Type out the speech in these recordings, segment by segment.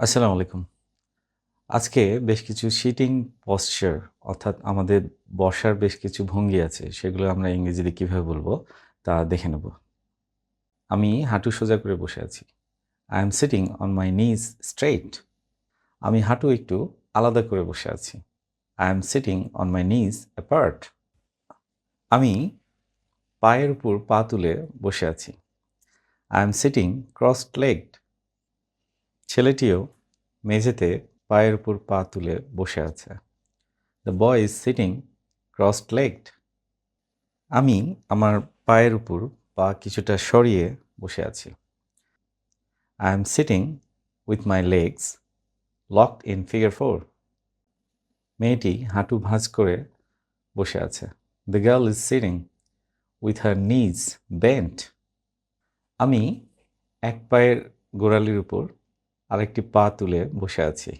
আসসালামু আলাইকুম। আজকে বেশ কিছু সিটিং পশ্চার অর্থাৎ আমাদের বসার বেশ কিছু ভঙ্গি আছে, সেগুলো আমরা ইংরেজিতে কীভাবে বলব তা দেখে নেব। আমি হাঁটু সোজা করে বসে আছি। I am sitting on my knees straight আমি হাঁটু একটু আলাদা করে বসে আছি। I am sitting on my knees apart আমি পায়ের উপর পা তুলে বসে আছি। I am sitting crossed legged ছেলেটিও মেঝেতে পায়ের উপর পা তুলে বসে আছে। The boy is sitting crossed legged আমি আমার পায়ের উপর পা কিছুটা সরিয়ে বসে আছি। I am sitting with my legs locked in figure four মেয়েটি হাঁটু ভাঁজ করে বসে আছে। The girl is sitting with her knees bent আমি এক পায়ের গোড়ালির উপর আরেকটি পা তুলে বসে আছি।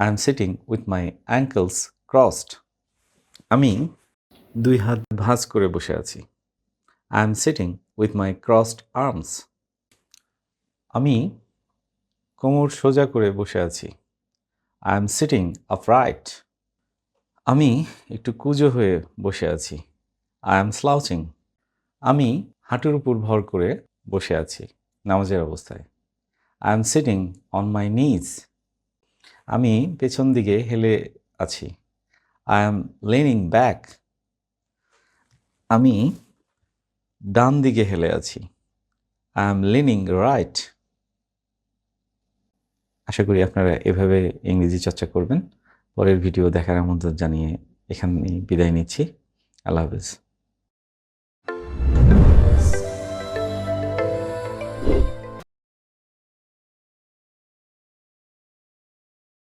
I am sitting with my ankles crossed আমি দুই হাত ভাঁজ করে বসে আছি। I am sitting with my crossed arms আমি কোমর সোজা করে বসে আছি। আই এম সিটিং আপরাইট আমি একটু কুজো হয়ে বসে আছি। আই এম স্লাউচিং আমি হাঁটুর উপর ভর করে বসে আছি, নামাজের অবস্থায়। I am sitting on my knees আমি পেছন দিকে হেলে আছি। আই এম লেনিং ব্যাক আমি ডান দিকে হেলে আছি। আই এম লিনিং রাইট আশা করি আপনারা এভাবে ইংরেজি চর্চা করবেন। পরের ভিডিও দেখার আমন্ত্রণ জানিয়ে এখানে বিদায় নিচ্ছি। আল্লাহ হাফেজ।